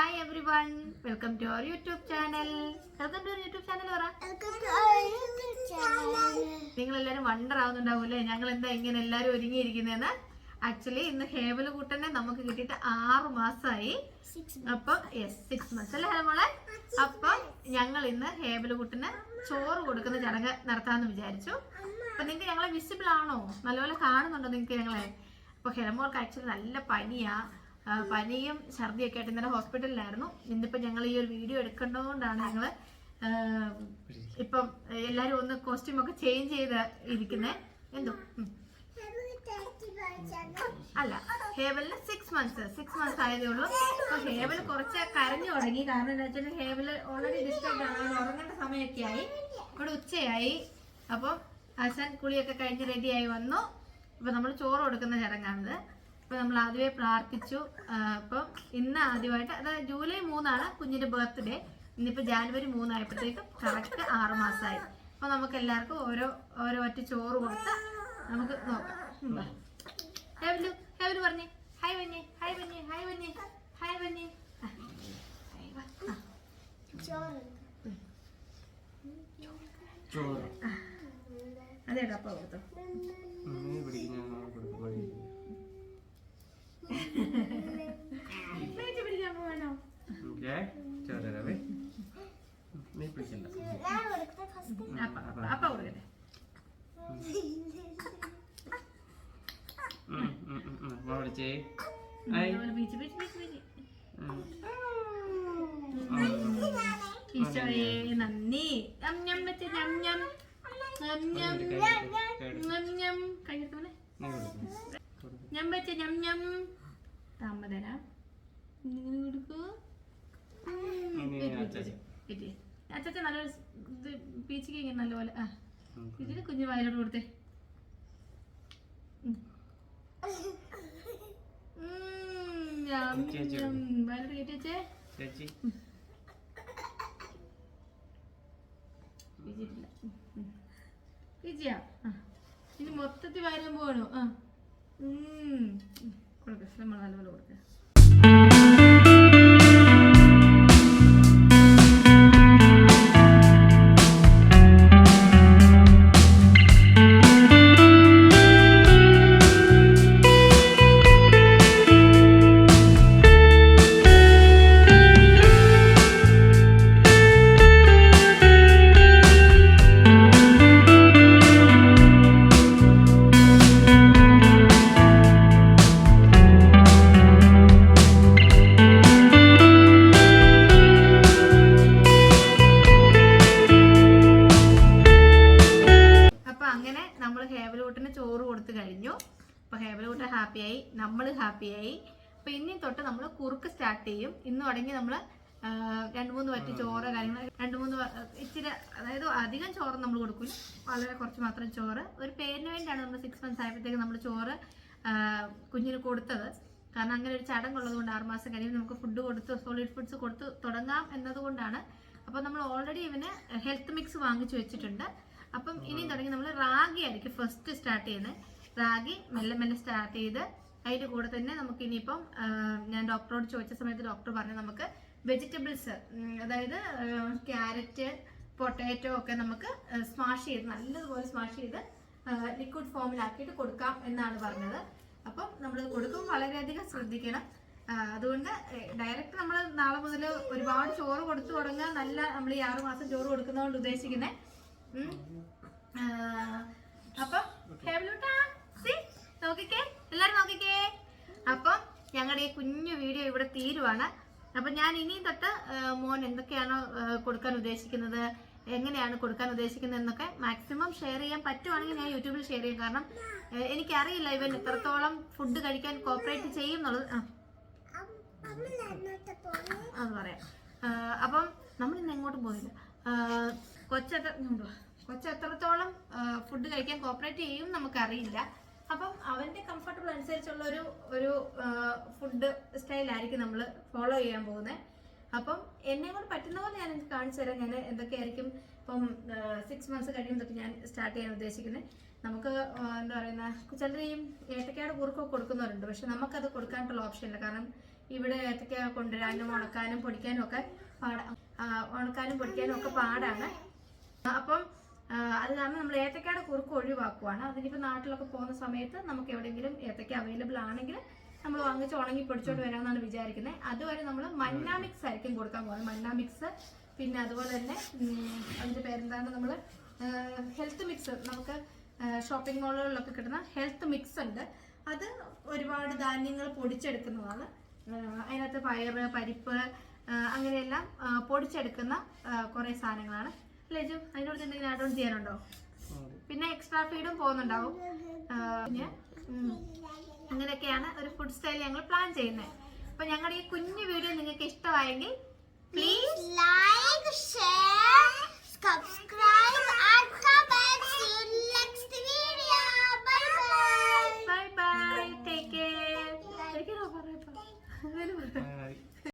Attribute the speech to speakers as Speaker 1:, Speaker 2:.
Speaker 1: Hi everyone welcome to our YouTube channel welcome to YouTube channel പറ നിങ്ങൾ എല്ലാവരും wonder ആവുന്നുണ്ടാവൂല്ലേ ഞങ്ങൾ എന്താ ഇങ്ങനെ എല്ലാവരും ഒരുങ്ങിയിരിക്കുന്നതെന്ന് ആക്ച്വലി ഇന്ന് ഹേബൽ കൂട്ടനെ നമുക്ക് കിട്ടിയിട്ട് ആറ് മാസമായി അപ്പൊ യെസ് സിക്സ് മന്ത്സ് അല്ലേ ഹലോ മോളെ അപ്പൊ ഞങ്ങൾ ഇന്ന് ഹേബൽ കൂട്ടന് ചോറ് കൊടുക്കുന്ന ചടങ്ങ് നടത്താമെന്ന് വിചാരിച്ചു. അപ്പൊ നിങ്ങൾക്ക് ഞങ്ങളെ വിസിബിൾ ആണോ? നല്ലപോലെ കാണുന്നുണ്ടോ നിങ്ങൾക്ക് ഞങ്ങളെ? അപ്പൊ ഹെലമോൾക്ക് ആക്ച്വലി നല്ല പനിയാ. ആ, പനിയും ഛർദിയൊക്കെ ആയിട്ട് ഇന്നലെ ഹോസ്പിറ്റലിലായിരുന്നു. ഇന്നിപ്പോ ഞങ്ങൾ ഈ ഒരു വീഡിയോ എടുക്കേണ്ടതുകൊണ്ടാണ് ഞങ്ങൾ ഇപ്പം എല്ലാരും ഒന്ന് കോസ്റ്റ്യൂം ഒക്കെ ചേഞ്ച് ചെയ്ത് ഇരിക്കുന്നേ. എന്തോ? അല്ല ഹേവലിന് സിക്സ് മന്ത്സ് സിക്സ് മന്ത്സ് ആയതേ ഉള്ളൂ. അപ്പൊ ഹേവൽ കുറച്ച് കരഞ്ഞു തുടങ്ങി. കാരണം എന്താ വെച്ചാൽ ഹേവൽ ഓൾറെഡി ഡിസ്റ്റർബ് ആണ്. ഉറങ്ങേണ്ട സമയമൊക്കെ ആയി. ഇവിടെ ഉച്ചയായി. അപ്പം ഹസൻ കുളിയൊക്കെ കഴിഞ്ഞ് റെഡിയായി വന്നു. ഇപ്പൊ നമ്മൾ ചോറ് കൊടുക്കുന്ന ചടങ്ങാണിത്. അപ്പൊ നമ്മൾ ആദ്യമേ പ്രാർത്ഥിച്ചു. അപ്പം ഇന്ന് ആദ്യമായിട്ട് അതായത് ജൂലൈ മൂന്നാണ് കുഞ്ഞിന്റെ ബർത്ത്ഡേ. ഇന്നിപ്പോ ജാനുവരി മൂന്നായപ്പോഴത്തേക്കും കറക്റ്റ് ആറ് മാസമായി അപ്പൊ നമുക്ക് എല്ലാവർക്കും ഓരോ ഓരോ ഒറ്റ ചോറ് കൊടുത്ത് നമുക്ക് നോക്കാം. പറഞ്ഞു ഹൈ ഹേവലു ഹേവലു പറഞ്ഞേ. ഹൈ വന്നി ഹൈ വന്നി ഹായ് വന്യേ ഹായ് വന്യേ ആ, ഹായ് വാ.
Speaker 2: ചോറ്.
Speaker 1: അതേടാ അപ്പ കൊടുത്തോ
Speaker 2: നീ പിടിക്കുന്ന കൊടുക്കും മതി
Speaker 1: പ്ലേറ്റ് പിടിക്കാൻ പോവാണോ
Speaker 2: ഓക്കേ ചോറ് തരാവേ നീ പിടിക്കണ്ട
Speaker 1: അപ്പ അപ്പ അപ്പ കൊടുക്കട്ടെ
Speaker 2: ഉം, ഉം, ഉം, ഉം. മോളെ വിളിച്ചേ ഹായ്
Speaker 1: അതുപോലെ ബീച്ച് ബീച്ച് ബീച്ച് ബീച്ച്
Speaker 2: ഉം.
Speaker 1: ഈശോയെ നന്ദി ഞം ഞം വെച്ച് ഞം ഞം ഞം ഞം
Speaker 2: ഒരു കൈ എടുക്ക്, കൈ എടുക്ക്.
Speaker 1: ഞം ഞം കഴിയത്തോനെ
Speaker 2: നീ കൊടുക്ക്.
Speaker 1: ഞം വെച്ച് ഞം ഞം താമ്പ തരാം നിങ്ങൾ കൊടുക്കൂ.
Speaker 2: ഇനി അച്ചാച്ചി.
Speaker 1: അച്ഛച്ച നല്ലൊരു ഇത് പീച്ചിക്ക് ഇങ്ങനെ നല്ലപോലെ ആ.
Speaker 2: ഉം.
Speaker 1: ഇതിന് കുഞ്ഞു വായിലോട്ട് കൊടുത്തേ. ഇനി മൊത്തത്തിൽ വരാൻ പോകണോ ആ. കൊടുക്ക നമ്മൾ നല്ലപോലെ കൊടുക്ക. നമ്മൾ ഹാപ്പിയായി അപ്പൊ ഇനി തൊട്ട് നമ്മൾ കുറുക്ക് സ്റ്റാർട്ട് ചെയ്യും. ഇന്ന് തുടങ്ങി നമ്മൾ രണ്ട് മൂന്ന് വറ്റി ചോറ് കാര്യങ്ങൾ രണ്ട് മൂന്ന് ഇച്ചിരി അതായത് അധികം ചോറ് നമ്മൾ കൊടുക്കും വളരെ കുറച്ച് മാത്രം ചോറ്. ഒരു പേരിന് വേണ്ടിയാണ് നമ്മൾ സിക്സ് മന്ത്സ് ആയപ്പോഴത്തേക്ക് നമ്മൾ ചോറ് കുഞ്ഞിന് കൊടുത്തത്. കാരണം അങ്ങനെ ഒരു ചടങ്ങുള്ളത് കൊണ്ട് ആറുമാസം കഴിയുമ്പോൾ നമുക്ക് ഫുഡ് കൊടുത്ത് സോളിഡ് ഫുഡ്സ് കൊടുത്ത് തുടങ്ങാം എന്നതുകൊണ്ടാണ് അപ്പോൾ നമ്മൾ ഓൾറെഡി ഇവന് ഹെൽത്ത് മിക്സ് വാങ്ങിച്ചു വെച്ചിട്ടുണ്ട്. അപ്പം ഇനി തുടങ്ങി നമ്മൾ റാഗി ആയിരിക്കും ഫസ്റ്റ് സ്റ്റാർട്ട് ചെയ്യുന്നത്. റാഗി മെല്ലെ മെല്ലെ സ്റ്റാർട്ട് ചെയ്ത് അതിന്റെ കൂടെ തന്നെ നമുക്ക് ഇനിയിപ്പം ഞാൻ ഡോക്ടറോട് ചോദിച്ച സമയത്ത് ഡോക്ടർ പറഞ്ഞു നമുക്ക് വെജിറ്റബിൾസ് അതായത് ക്യാരറ്റ് പൊട്ടാറ്റോ ഒക്കെ നമുക്ക് സ്മാഷ് ചെയ്ത് നല്ലതുപോലെ സ്മാഷ് ചെയ്ത് ലിക്വിഡ് ഫോമിലാക്കിയിട്ട് കൊടുക്കാം എന്നാണ് പറഞ്ഞത്. അപ്പം നമ്മൾ കൊടുക്കും വളരെയധികം ശ്രദ്ധിക്കണം. അതുകൊണ്ട് ഡയറക്റ്റ് നമ്മൾ നാളെ മുതൽ ഒരുപാട് ചോറ് കൊടുത്തു തുടങ്ങുക നല്ല നമ്മൾ ഈ ആറുമാസം ചോറ് കൊടുക്കുന്നതുകൊണ്ട് ഉദ്ദേശിക്കുന്നത് ഞങ്ങളുടെ ഈ കുഞ്ഞു വീഡിയോ ഇവിടെ തീരുവാണ്. അപ്പം ഞാൻ ഇനിയും തൊട്ട് മോൻ എന്തൊക്കെയാണോ കൊടുക്കാൻ ഉദ്ദേശിക്കുന്നത് എങ്ങനെയാണ് കൊടുക്കാൻ ഉദ്ദേശിക്കുന്നത് എന്നൊക്കെ മാക്സിമം ഷെയർ ചെയ്യാൻ പറ്റുവാണെങ്കിൽ ഞാൻ യൂട്യൂബിൽ ഷെയർ ചെയ്യും. കാരണം എനിക്കറിയില്ല ഇവൻ എത്രത്തോളം ഫുഡ് കഴിക്കാൻ കോപ്പറേറ്റ് ചെയ്യും എന്നുള്ളത് അത് പറയാം. അപ്പം നമ്മൾ ഇന്ന് എങ്ങോട്ടും പോയില്ല കൊച്ചെത്ര കൊച്ചെത്രത്തോളം ഫുഡ് കഴിക്കാൻ കോപ്പറേറ്റ് ചെയ്യും നമുക്കറിയില്ല. അപ്പം അവന്റെ കംഫർട്ടബിൾ അനുസരിച്ചുള്ള ഒരു ഒരു ഫുഡ് സ്റ്റൈലായിരിക്കും നമ്മൾ ഫോളോ ചെയ്യാൻ പോകുന്നത് അപ്പം എന്നെ കൊണ്ട് പറ്റുന്ന പോലെ ഞാൻ കാണിച്ചു തരാം. ഞാൻ എന്തൊക്കെയായിരിക്കും ഇപ്പം സിക്സ് മന്ത്സ് കഴിയുമ്പോൾ തൊട്ട് ഞാൻ സ്റ്റാർട്ട് ചെയ്യാൻ ഉദ്ദേശിക്കുന്നത് നമുക്ക് എന്താ പറയുന്ന ചിലർ ഈ ഏത്തക്കയുടെ കുറുക്കൊക്കെ കൊടുക്കുന്നവരുണ്ട്. പക്ഷെ നമുക്കത് കൊടുക്കാനുള്ള ഓപ്ഷൻ ഇല്ല. കാരണം ഇവിടെ ഏത്തക്ക കൊണ്ടുവരാനും ഉണക്കാനും പൊടിക്കാനും ഒക്കെ പാടാ ഉണക്കാനും പൊടിക്കാനും ഒക്കെ പാടാണ്. അപ്പം അത് കാരണം നമ്മൾ ഏത്തക്കയുടെ കുറുക്ക് ഒഴിവാക്കുവാണ്. അതിനിപ്പോൾ നാട്ടിലൊക്കെ പോകുന്ന സമയത്ത് നമുക്ക് എവിടെയെങ്കിലും ഏത്തക്ക അവൈലബിൾ ആണെങ്കിൽ നമ്മൾ വാങ്ങിച്ച് ഉണങ്ങി പൊടിച്ചോണ്ട് വരാമെന്നാണ് വിചാരിക്കുന്നത് അതുവരെ നമ്മൾ മന്ന മിക്സ് ആയിരിക്കും കൊടുക്കാൻ പോകുന്നത് മന്ന മിക്സ് പിന്നെ അതുപോലെ തന്നെ അതിന്റെ പേരെന്താണ് നമ്മൾ ഹെൽത്ത് മിക്സ് നമുക്ക് ഷോപ്പിംഗ് മാളുകളിലൊക്കെ കിട്ടുന്ന ഹെൽത്ത് മിക്സ് ഉണ്ട്. അത് ഒരുപാട് ധാന്യങ്ങൾ പൊടിച്ചെടുക്കുന്നതാണ്. അതിനകത്ത് പയറ് പരിപ്പ് അങ്ങനെയെല്ലാം പൊടിച്ചെടുക്കുന്ന കുറേ സാധനങ്ങളാണ്. അല്ലേ ജു? അതിനോട് എന്തെങ്കിലും ആഡ് ഓൺ ചെയ്യാനുണ്ടോ? പിന്നെ എക്സ്ട്രാ ഫീഡും പോകുന്നുണ്ടാവും. പിന്നെ അങ്ങനെയൊക്കെയാണ് ഒരു ഫുഡ് സ്റ്റൈൽ ഞങ്ങൾ പ്ലാൻ ചെയ്യുന്നത് അപ്പൊ ഞങ്ങളുടെ ഈ കുഞ്ഞു വീഡിയോ നിങ്ങൾക്ക് ഇഷ്ടമായെങ്കിൽ പ്ലീസ്
Speaker 3: ലൈക്ക് subscribe.